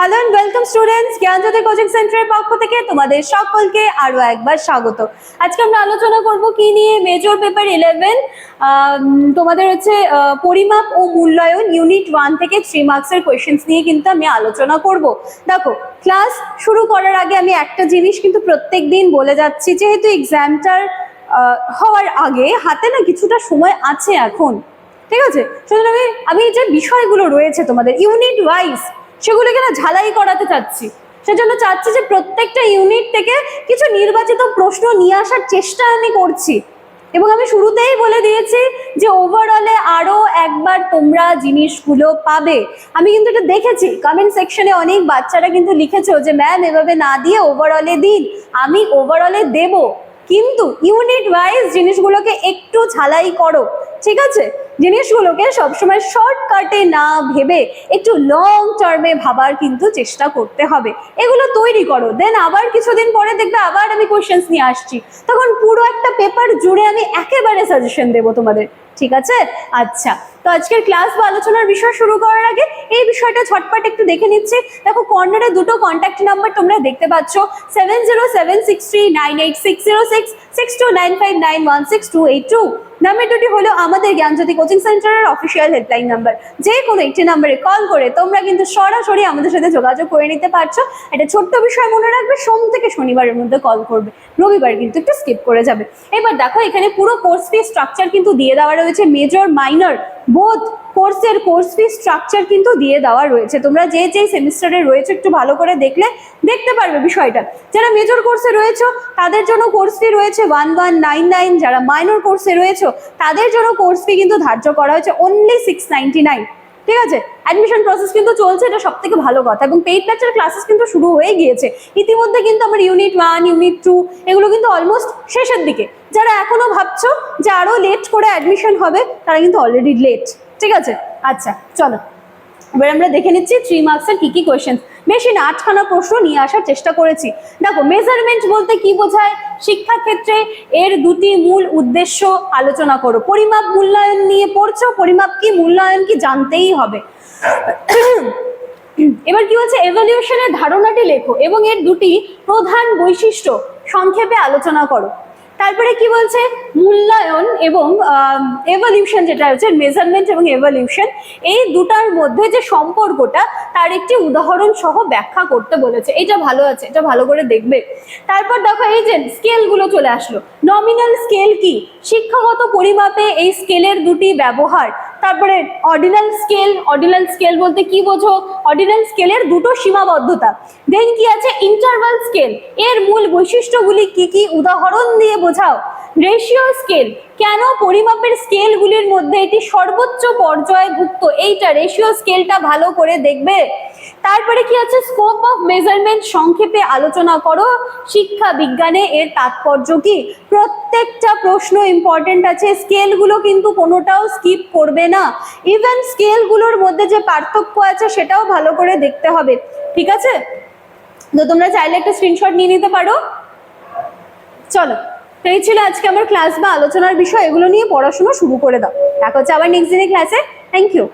Hello and welcome students Gyanjyoti coaching সেন্টারের পক্ষ থেকে তোমাদের সকলকে আরও একবার স্বাগত। আজকে আমরা আলোচনা করব কি নিয়ে? মেজর পেপার ইলেভেন তোমাদের হচ্ছে পরিমাপ ও মূল্যায়ন ইউনিট ওয়ান থেকে থ্রি মার্কসের কোয়েশ্চেন্স নিয়ে কিন্তু আমি আলোচনা করব। দেখো ক্লাস শুরু করার আগে আমি একটা জিনিস কিন্তু প্রত্যেক দিন বলে যাচ্ছি, যেহেতু এক্সামটার হওয়ার আগে হাতে না কিছুটা সময় আছে এখন। ঠিক আছে? সুতরাং আমি যে বিষয়গুলো রয়েছে তোমাদের ইউনিট ওয়াইজ সেগুলোকে না ঝালাই করাতে চাচ্ছি। সেজন্য চাচ্ছি যে প্রত্যেকটা ইউনিট থেকে কিছু নির্বাচিত প্রশ্ন নিয়ে আসার চেষ্টা আমি করছি। এবং আমি শুরুতেই বলে দিয়েছি যে ওভারঅলে আরও একবার তোমরা জিনিসগুলো পাবে। আমি কিন্তু এটা দেখেছি কমেন্ট সেকশনে অনেক বাচ্চারা কিন্তু লিখেছো যে ম্যাম এভাবে না দিয়ে ওভারঅলে দিন, আমি ওভারঅলে দেব। কিন্তু ইউনিট ওয়াইজ জিনিসগুলোকে একটু ঝালাই করো। ঠিক আছে? জিনিসগুলোকে সবসময় শর্টকাটে না ভেবে একটু লং টার্মে ভাবার কিন্তু চেষ্টা করতে হবে। এগুলো তৈরি করো। দেন আবার কিছুদিন পরে দেখবে আবার আমি কোয়েশ্চেন্স নিয়ে আসছি। তখন পুরো একটা পেপার জুড়ে আমি একেবারে সাজেশন দেবো তোমাদের। ঠিক আছে? আচ্ছা তো আজকের ক্লাস বা আলোচনার বিষয় শুরু করার আগে এই বিষয়টা ঝটপট একটু দেখে নিচ্ছি। দেখো কর্নারে দুটো কন্ট্যাক্ট নাম্বার তোমরা দেখতে পাচ্ছ। Seven zero seven six three nine eight six zero six six two nine five nine one six two eight two number দুটি হলো আমাদের জ্ঞানজ্যোতি কোচিং সেন্টারের অফিসিয়াল হেল্পলাইন নাম্বার যে কোনো একটি নাম্বারে কল করে তোমরা কিন্তু সরাসরি আমাদের সাথে যোগাযোগ করে নিতে পারছ। একটা ছোট্ট বিষয় মনে রাখবে, সোম থেকে শনিবারের মধ্যে কল করবে। রবিবার কিন্তু একটু স্কিপ করে যাবে। এবার দেখো, এখানে পুরো কোর্স ফি স্ট্রাকচার কিন্তু দিয়ে দেওয়া রয়েছে। মেজর মাইনর বোধ কোর্সের কোর্স ফি স্ট্রাকচার কিন্তু দিয়ে দেওয়া রয়েছে। তোমরা যে যে সেমিস্টারে রয়েছে, একটু ভালো করে দেখলে দেখতে পারবে বিষয়টা। যারা মেজর কোর্সে রয়েছে, তাদের জন্য কোর্স ফি রয়েছে ওয়ান ওয়ান নাইন নাইন যারা মাইনর কোর্সে রয়েছে, তাদের জন্য কোর্স ফি কিন্তু ধার্য করা হয়েছে অনলি সিক্স নাইনটি নাইন ঠিক আছে? অ্যাডমিশন প্রসেস কিন্তু চলছে, এটা সব থেকে ভালো কথা। এবং পেইড ব্যাচের ক্লাসেস কিন্তু শুরু হয়ে গিয়েছে। ইতিমধ্যে কিন্তু আমার ইউনিট ওয়ান ইউনিট টু এগুলো কিন্তু অলমোস্ট শেষের দিকে। যারা এখনও ভাবছ যে আরও লেট করে অ্যাডমিশন হবে, তারা কিন্তু অলরেডি লেট ঠিক আছে? আচ্ছা চলো। এবার আমরা দেখে নিচ্ছি থ্রি মার্কসের কি কি কোয়েশ্চেন বেশি না আটখানা প্রশ্ন নিয়ে আসার চেষ্টা করেছি। দেখো মেজারমেন্ট বলতে কি বোঝায়? শিক্ষাক্ষেত্রে এর দুটি মূল উদ্দেশ্য আলোচনা করো। পরিমাপ মূল্যায়ন নিয়ে পড়ছো, পরিমাপ কি, মূল্যায়ন কি জানতেই হবে। এবার কি হচ্ছে এভলিউশনের ধারণাটি লেখো এবং এর দুটি প্রধান বৈশিষ্ট্য সংক্ষেপে আলোচনা করো। তারপরে কি বলছে? মূল্যায়ন এবং এভলিউশন যেটা হচ্ছে মেজারমেন্ট এবং এভলিউশন এই দুটার মধ্যে যে সম্পর্কটা, তার একটি উদাহরণ সহ ব্যাখ্যা করতে বলেছে। এটা ভালো আছে, এটা ভালো করে দেখবে। তারপর দেখো, এই যে স্কেলগুলো চলে আসলো। নমিনাল স্কেল কি? শিক্ষাগত পরিমাপে এই স্কেলের দুটি ব্যবহার তারপরে অর্ডিনাল স্কেল অর্ডিনাল স্কেল বলতে কি বোঝো? অর্ডিনাল স্কেলের দুটো সীমাবদ্ধতা। দেন কি আছে? ইন্টারভাল স্কেল এর মূল বৈশিষ্ট্যগুলি কি কি? উদাহরণ দিয়ে বোঝাও। রেশিও স্কেল কেন পরিমাপের স্কেলগুলির মধ্যে এটি সর্বোচ্চ পর্যায়ভুক্ত এইটা রেশিও স্কেলটা ভালো করে দেখবে। তারপরে কি আছে? স্কোপ অফ মেজারমেন্ট সংক্ষেপে আলোচনা করো। শিক্ষা বিজ্ঞানে এর তাৎপর্য কি? প্রত্যেকটা প্রশ্ন ইম্পর্টেন্ট আছে। স্কেলগুলো কিন্তু কোনোটাও স্কিপ করবে না। ইভেন স্কেলগুলোর মধ্যে যে পার্থক্য আছে, সেটাও ভালো করে দেখতে হবে। ঠিক আছে? তো তোমরা চাইলে একটা স্ক্রিনশট নিয়ে নিতে পারো। চলো। এই ছিল আজকে আমার ক্লাস বা আলোচনার বিষয়, এগুলো নিয়ে পড়াশোনা শুরু করে দাও। দেখা হচ্ছে আবার নেক্সট দিনের ক্লাসে থ্যাংক ইউ